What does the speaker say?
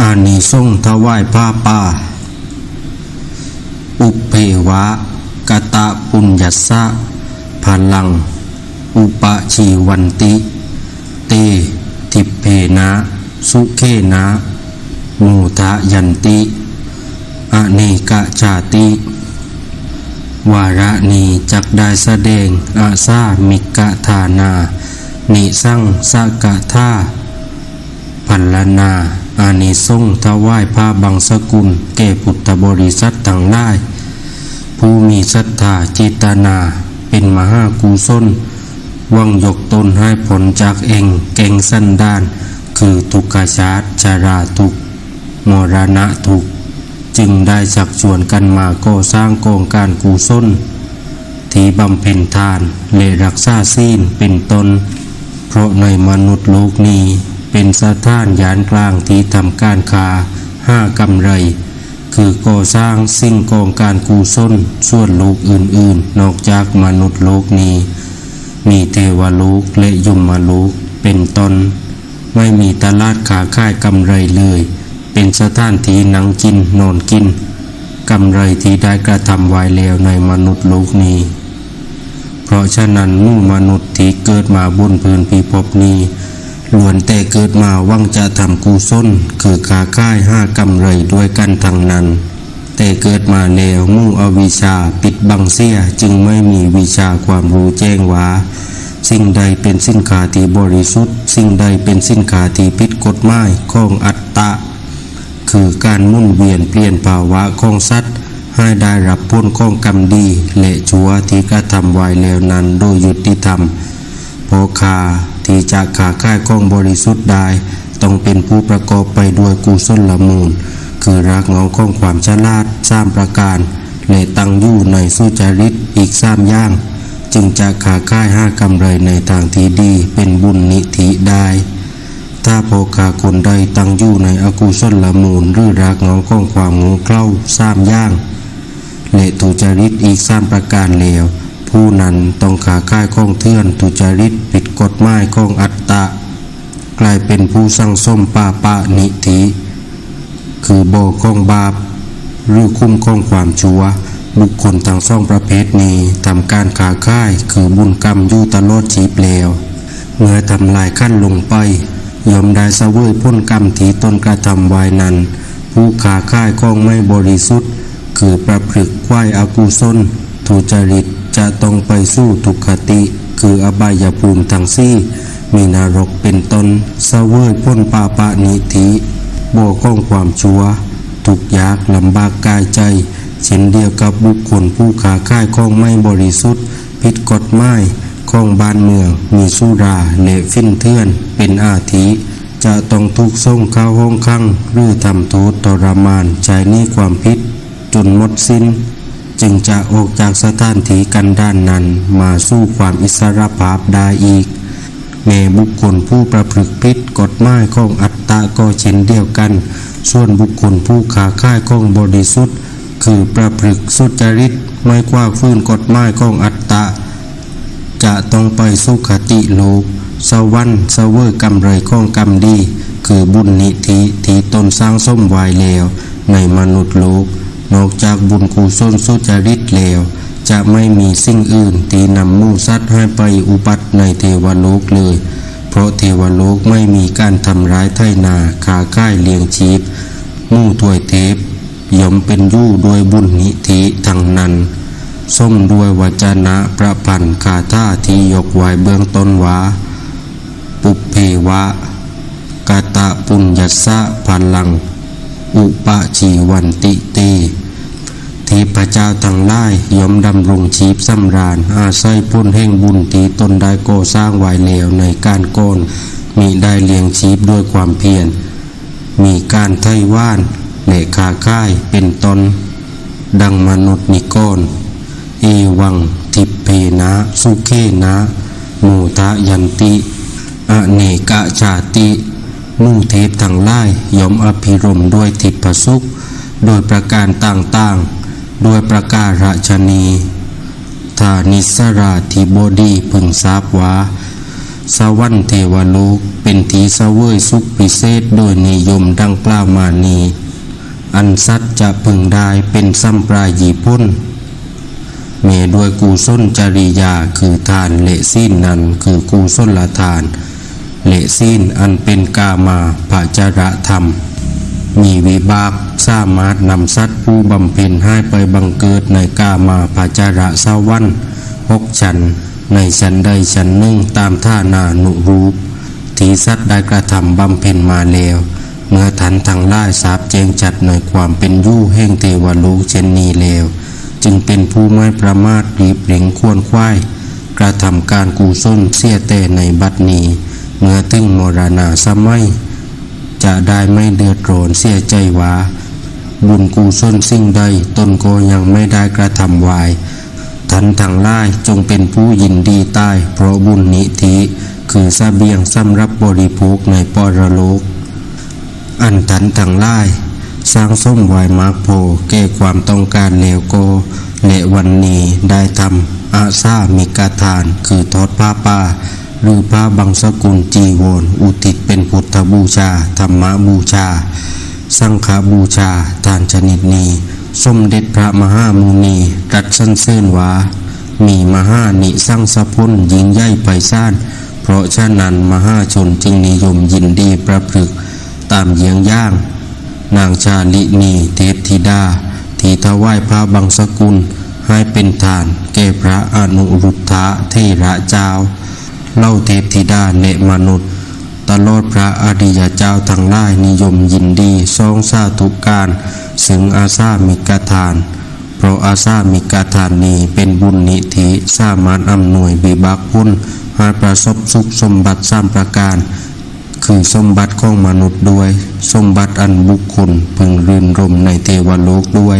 อานิสงส์ถวายผ้าป่า อุเพวะกะตะปุญญสะพลัง อุปชีวันติ เต ทิเพนะ สุเคนะมูทะยันติ อเนกะชาติ วาระนีจักได้แสดงอาซามิกะธานา นิสังสกะท่าพันลนา อานิสงส์ถวายพระบังสกุล แก่พุทธบริษัททั้งหลาย ผู้มีศรัทธาจิตนา เป็นมหากุศลหวังยกตนให้ผลจากเองเก่งสั้นด้าน คือทุกขชาติชาราทุกมรณะทุกจึงได้จักชวนกันมาก่อสร้างกองการกุศลที่บำเพ็ญทานแลรักษาศีลเป็นตนเพราะในมนุษย์โลกนี้ เป็นสถานยานกลางที่ทำการค้าห้ากำไร คือก่อสร้างสิ่งกองการกุศลส่วนโลกอื่นๆ นอกจากมนุษย์โลกนี้ มีเทวโลกและยมโลกเป็นต้นไม่มีตลาดขาค่ายกำไรเลย เป็นสถานที่นังกินนอนกินกำไรที่ได้กระทำไว้แล้วในมนุษย์โลกนี้ เพราะฉะนั้นมู่มนุษย์ที่เกิดมาบนพื้นพิภพนี้ ล้วนแต่เกิดมาหวังจะทำกุศลคือขาค่ายห้ากำไรด้วยกันทั้งนั้น แต่เกิดมาแล้วมู่อวิชาปิดบังเสียจึงไม่มีวิชาความรู้แจ้งว่า สิ่งใดเป็นสินค้าที่บริสุทธิ์ สิ่งใดเป็นสินค้าที่ผิดกฎหมายของอัตตะ คือการมุ่นเวียนเปลี่ยนภาวะของสัตว์ให้ได้รับผลของกรรมดีและชั่วที่กระทำไว้แล้วนั้นโดยยุติธรรมพราะคา ที่จะขาค่ายข้องบริสุทธิ์ได้ ต้องเป็นผู้ประกอบไปด้วยกุศลละมูล คือรักเงาของความฉลาดสามประการและตั้งอยู่ในสุจริตอีกสามย่าง จึงจะขาค่ายห้ากำไรในทางที่ดีเป็นบุญนิธิได้ถ้าโภคาคนใดตั้งอยู่ในอกุศลละมูลหรือรักเงาของความงูเกล้าสามย่างและทุจริตอีกสามประการแล้ว ผู้นั้นต้องขาค่ายของเทื่อนทุจริตผิดกฎหมายของอัตตะ กลายเป็นผู้สั่งส้มปาปะนิธิคือบ่อของบาป หรือคุ้มของความชั่ว บุคคลทั้งสองประเภทนี้ทำการขาค่ายคือบุญกรรมยู่ตลอดชีพแล้วเมื่อทำลายขั้นลงไปยอมได้เสวยพ้นกรรมที่ตนกระทำไว้นั้น ผู้ขาค่ายของไม่บริสุทธิ์ คือประพฤกไหวอากุศลทุจริต จะต้องไปสู้ทุกขติ คืออบายภูมิทั้งสี่ มีนรกเป็นต้นเสวยพ้นปาปะนิธิบ่อของความชั่ว ทุกยากลำบากกายใจ เช่นเดียวกับบุคคลผู้ขาค่ายข้องไม่บริสุทธิ์ผิดกฎหมายของบ้านเมืองมีสุราและฟินเทือน เป็นอาทิจะต้องถูกส่งเข้าห้องขังหรือทำโทษทรมานใช้นี้ความผิด จนหมดสิ้น จึงจะออกจากสถานที่กันด้านนั้นมาสู้ความอิสรภาพได้อีก แม่บุคคลผู้ประพฤติผิดกฎหมายของอัตตาก็เช่นเดียวกัน ส่วนบุคคลผู้ขาค่ายของบริสุทธิ์คือประพฤติสุจริตไม่กว่าฟื้นกฎหมายของอัตตาจะต้องไปสุขติโลกสวรรค์เสวยกำไรของกรรมดี คือบุญนิธิที่ตนสร้างส้มไว้แล้วในมนุษย์โลก นอกจากบุญกุศลสุจริตแล้ว จะไม่มีสิ่งอื่นที่นำมูสัตว์ให้ไปอุบัติในเทวโลกเลย เพราะเทวโลกไม่มีการทำร้ายไถนาขาค่ายเลี้ยงชีพมู่ถวยเทพย่อมเป็นยู่ด้วยบุญนิธิทั้งนั้นส้มด้วยวจนะประพันธ์คาถาที่ยกไว้เบื้องต้นว่า ปุเพวะกาตะปุญญัสสะพันลัง อุปชีวันติเตที่พระเจ้าทั้งหลายยอมดำรงชีพสำราญ อาศัยพ้นแห่งบุญที่ตนได้ก่อสร้างไว้แล้วในการก่อนมีได้เลี้ยงชีพด้วยความเพียร มีการไถ่ว่านและขาค่ายเป็นตนดังมนุษย์นิกรเอวังทิเพนะสุเคนะมูทะยันติ อเนกะชาติ มู่เทพทั้งหลายอมอภิรมด้วยทิพสุข โดยประการต่างๆ ด้วยประการราชนีทานิสราธิบดีพึงทราบว่าสวรรค์เทวโลกเป็นทีเสวยสุขพิเศษโดยนิยมดังกล่าวมานีอันสัตว์จะพึงได้เป็นสัมปรายีพ้นเมด้วยกุศลจริยาคือทานเละสิ้นนั้นคือกุศละทาน เละสิ้นอันเป็นกามาภจระธรรม มีวิบากสามารถนำสัตว์ผู้บำเพ็ญให้ไปบังเกิดในกามาภจระสวรรค์หกชั้นในชั้นใดชั้นหนึ่งตามท่านานุรูป ที่สัตว์ได้กระทำบำเพ็ญมาแล้ว เมื่อทันทางล่าสาบแจงจัดในความเป็นยู่แห่งเทวโลกเช่นนี้แล้ว จึงเป็นผู้ไม่ประมาทรีบเร่งควรควายกระทำการกุศลเสียแต่ในบัดนี้ เมื่อถึงมรณาสมัยจะได้ไม่เดือดร้อนเสียใจว่า บุญกุศลสิ่งใดตนก็ยังไม่ได้กระทำไว้ทันทางไล่จงเป็นผู้ยินดีใต้เพราะบุญนิธิคือสเบียงสำรับบริโภคในปรโลก อันทันทางไล่สร้างส้มไวมาร์กโพแก้ความต้องการเลวโกและวันนี้ได้ทำอาซามิกาทานคือทอดผ้าป่า หรือผ้าบางสกุลจีวรอุทิศเป็นพุทธบูชา ธรรมบูชา สังฆบูชา ทานชนิดนี้ สมเด็จพระมหามุนีตัดสั้นเส้นว่ามีมหานิสั่งสะพุนยิ่งใหญ่ไพศาลเพราะฉะนั้นมหาชนจึงนิยมยินดีประพฤกตามเยียงย่าง นางชาลินีเทพธิดา ที่ถวายพระบังสกุลให้เป็นทานแก่พระอนุรุทธะเทระเจ้า เล่าเทพธิดาเนมนุษย์ตลอดพระอริยเจ้าทั้งหลายนิยมยินดีทรงสาธุการสึงอาซามิกทาน เพราะอาซามิกทานนี้เป็นบุญนิธิสามารถอำนวยบิบักพุ่นให้ประสบสุขสมบัติสามประการ คือสมบัติของมนุษย์ด้วย สมบัติอันบุคคลพึงรื่นรมในเทวโลกด้วย